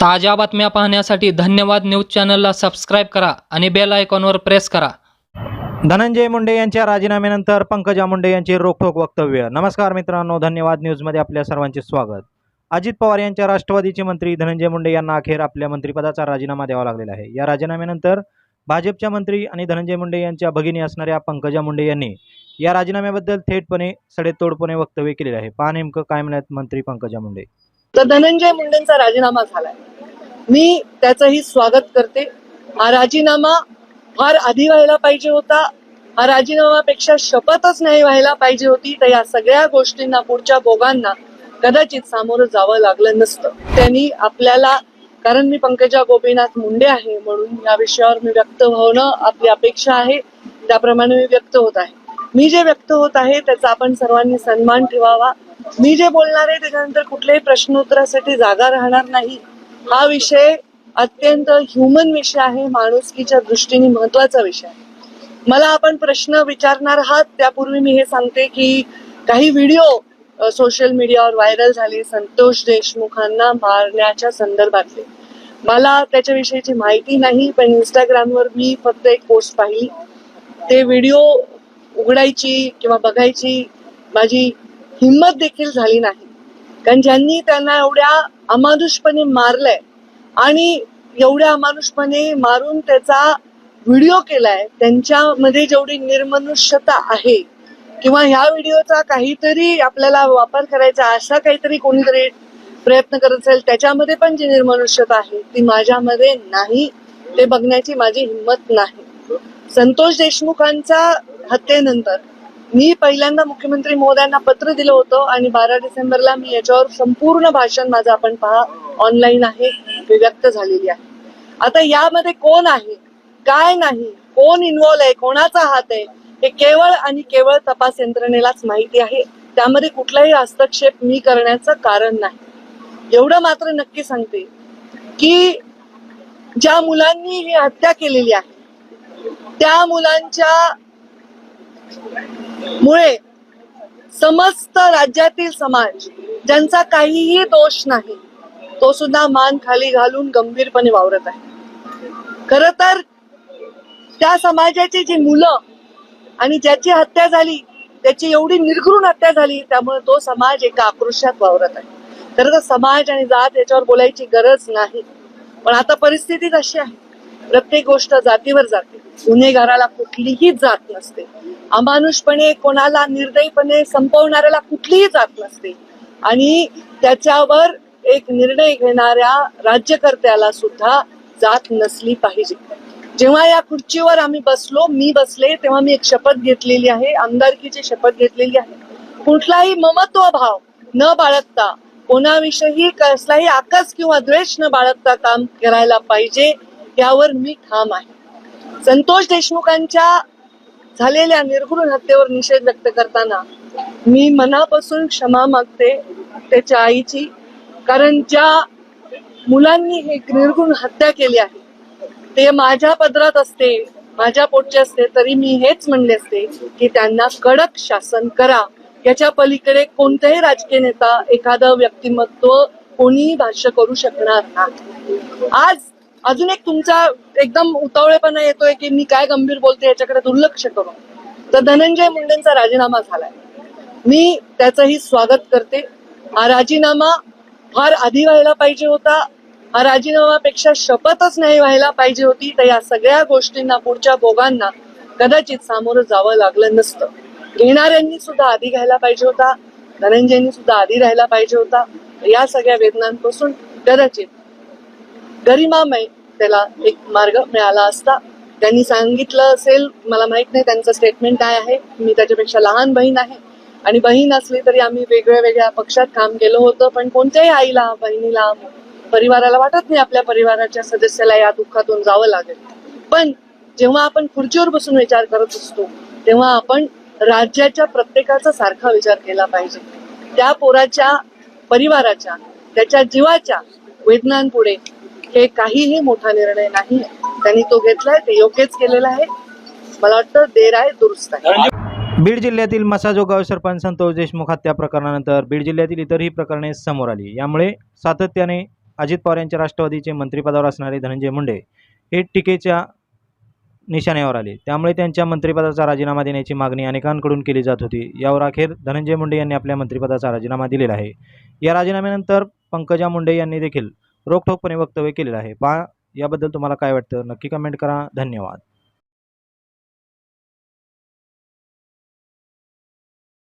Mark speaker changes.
Speaker 1: ताज्या बातम्या पाहण्यासाठी धन्यवाद न्यूज चॅनलला सबस्क्राईब करा आणि बेल आयकॉनवर प्रेस करा.
Speaker 2: धनंजय मुंडे यांच्या राजीनाम्यानंतर पंकजा मुंडे यांचे रोखोक वक्तव्य. नमस्कार मित्रांनो धन्यवाद न्यूजमध्ये आपल्या सर्वांचे स्वागत. अजित पवार यांच्या राष्ट्रवादीचे मंत्री धनंजय मुंडे यांना अखेर आपल्या मंत्रिपदाचा राजीनामा द्यावा लागलेला आहे. या राजीनाम्यानंतर भाजपच्या मंत्री आणि धनंजय मुंडे यांच्या भगिनी असणाऱ्या पंकजा मुंडे यांनी या राजीनाम्याबद्दल थेटपणे सडेतोडपणे वक्तव्य केलेले आहे. पहा नेमकं काय म्हणत मंत्री पंकजा मुंडे.
Speaker 3: तर धनंजय मुंडेंचा राजीनामा झालाय. मी त्याचंही स्वागत करते. हा राजीनामा फार आधी व्हायला पाहिजे होता. हा राजीनामापेक्षा शपथच नाही व्हायला पाहिजे होती. तर या सगळ्या गोष्टींना पुढच्या बोगांना कदाचित सामोरं जावं लागलं नसतं. त्यांनी आपल्याला कारण मी पंकजा गोपीनाथ मुंडे आहे म्हणून या विषयावर मी व्यक्त होणं आपली अपेक्षा आहे. त्याप्रमाणे मी व्यक्त होत आहे. मी जे व्यक्त होत आहे त्याचा आपण सर्वांनी सन्मान ठेवावा. मी जे बोलणार आहे त्याच्यानंतर कुठल्याही प्रश्नोत्तरासाठी जागा राहणार नाही. हा विषय अत्यंत ह्युमन विषय आहे माणुसकीच्या दृष्टीने महत्त्वाचा विषय आहे. मला आपण प्रश्न विचारणार आहात त्यापूर्वी मी हे सांगते की काही व्हिडिओ सोशल मीडियावर व्हायरल झाले संतोष देशमुखांना मारण्याच्या संदर्भातले. मला त्याच्याविषयीची माहिती नाही पण इंस्टाग्रामवर मी फक्त एक पोस्ट पाहिली. ते व्हिडिओ उघडायची किंवा बघायची माझी हिंमत देखील झाली नाही. कारण ज्यांनी त्यांना एवढ्या अमानुषपणे मारलंय आणि एवढ्या अमानुषपणे मारून त्याचा व्हिडिओ केलाय त्यांच्यामध्ये जेवढी निर्मनुष्यता आहे किंवा ह्या व्हिडिओचा काहीतरी आपल्याला वापर करायचा असा काहीतरी कोणीतरी प्रयत्न करत असेल त्याच्यामध्ये पण जी निर्मनुष्यता आहे ती माझ्यामध्ये नाही. ते बघण्याची माझी हिंमत नाही. संतोष देशमुखांचा हत्येनंतर मी पहिल्यांदा मुख्यमंत्री महोदयांना पत्र दिलं होतं आणि बारा डिसेंबरला मी याच्यावर संपूर्ण भाषण माझं आपण पहा ऑनलाईन आहे व्यक्त झालेली आहे. आता यामध्ये कोण आहे? काय नाही? कोण इन्व्हॉल्व आहे? कोणाचा हात आहे? हे केवळ आणि केवळ तपास यंत्रणेलाच माहिती आहे. त्यामध्ये कुठलाही हस्तक्षेप मी करण्याचं कारण नाही. एवढं मात्र नक्की सांगते की ज्या मुलांनी ही हत्या केलेली आहे त्या मुलांच्या मुळे समस्त राज्यातील समाज ज्यांचा काहीही दोष नाही तो सुद्धा मान खाली घालून गंभीरपणे वावरत आहे. खर तर त्या समाजाची जी मुलं आणि ज्याची हत्या झाली त्याची एवढी निर्घृण हत्या झाली त्यामुळे तो समाज एका आक्रोशात वावरत आहे. खरं तर समाज आणि जात याच्यावर बोलायची गरज नाही. पण आता परिस्थितीच अशी आहे. प्रत्येक गोष्ट जातीवर जाते. गुन्हेगाराला कुठलीही जात नसते. अमानुषपणे कोणाला निर्दयीपणे संपवणाऱ्याला कुठलीही जात नसते. आणि त्याच्यावर एक निर्णय घेणाऱ्या राज्यकर्त्याला सुद्धा जात नसली पाहिजे. जेव्हा या खुर्चीवर आम्ही बसलो मी बसले तेव्हा मी एक शपथ घेतलेली आहे आमदारकीची शपथ घेतलेली आहे. कुठलाही ममत्व भाव न बाळगता कोणाविषयी कसलाही आकस किंवा द्वेष न बाळगता काम करायला पाहिजे यावर मी ठाम आहे. संतोष देशमुखांच्या झालेल्या निर्घृण हत्येवर निषेध व्यक्त करताना मी मनापासून क्षमा मागते त्याच्या आईची कारण ज्या मुलांनी हे निर्घृण हत्या केली आहे ते माझ्या पदरात असते माझ्या पोटचे असते तरी मी हेच म्हणले असते की त्यांना कडक शासन करा. याच्या पलीकडे कोणताही राजकीय नेता एखादं व्यक्तिमत्व कोणीही भाष्य करू शकणार नाही. आज अजून एक तुमचा एकदम उतावळेपणा येतोय की मी काय गंभीर बोलते याच्याकडे दुर्लक्ष करू तर धनंजय मुंडेंचा राजीनामा झालाय. मी त्याचंही स्वागत करते. हा राजीनामा फार आधी व्हायला पाहिजे होता. हा राजीनामापेक्षा शपथच नाही व्हायला पाहिजे होती. तर या सगळ्या गोष्टींना पुढच्या भोगांना कदाचित सामोरं जावं लागलं नसतं. घेणाऱ्यांनी सुद्धा आधी घ्यायला पाहिजे होता. धनंजयनी सुद्धा आधी राहायला पाहिजे होता. या सगळ्या वेदनांपासून कदाचित गरिमामय त्याला एक मार्ग मिळाला असता. त्यांनी सांगितलं असेल मला माहीत नाही त्यांचं स्टेटमेंट काय आहे. मी त्याच्यापेक्षा लहान बहीण आहे. आणि बहीण असली तरी आम्ही वेगळ्या वेगळ्या पक्षात काम केलं होतं पण कोणत्याही आईला बहिणीला परिवाराला वाटत नाही आपल्या परिवाराच्या सदस्याला या दुःखातून जावं लागेल. पण जेव्हा आपण खुर्चीवर बसून विचार करत असतो तेव्हा आपण राज्याच्या प्रत्येकाचा सारखा विचार केला पाहिजे. त्या पोराच्या परिवाराच्या त्याच्या जीवाच्या वेदनांपुढे हे काहीही मोठा निर्णय नाही त्यांनी तो घेतलाय ते योग्यच केलेला आहे. मला वाटतं देर आहे दुरुस्त आहे.
Speaker 2: बीड जिल्ह्यातील मसाजो गाव सरपंच संतोष देशमुख हत्या प्रकरणानंतर बीड जिल्ह्यातील इतरही प्रकरणे समोर आली. यामुळे सातत्याने अजित पवार यांच्या राष्ट्रवादीचे मंत्रिपदावर असणारे धनंजय मुंडे हे टीकेच्या निशाण्यावर आले. त्यामुळे त्यांच्या मंत्रिपदाचा राजीनामा देण्याची मागणी अनेकांकडून केली जात होती. यावर अखेर धनंजय मुंडे यांनी आपल्या मंत्रिपदाचा राजीनामा दिलेला आहे. या राजीनाम्यानंतर पंकजा मुंडे यांनी देखील रोखठोकपणे वक्तव्य केलेलं आहे. पहा याबद्दल तुम्हाला काय वाटतं? नक्की कमेंट करा. धन्यवाद.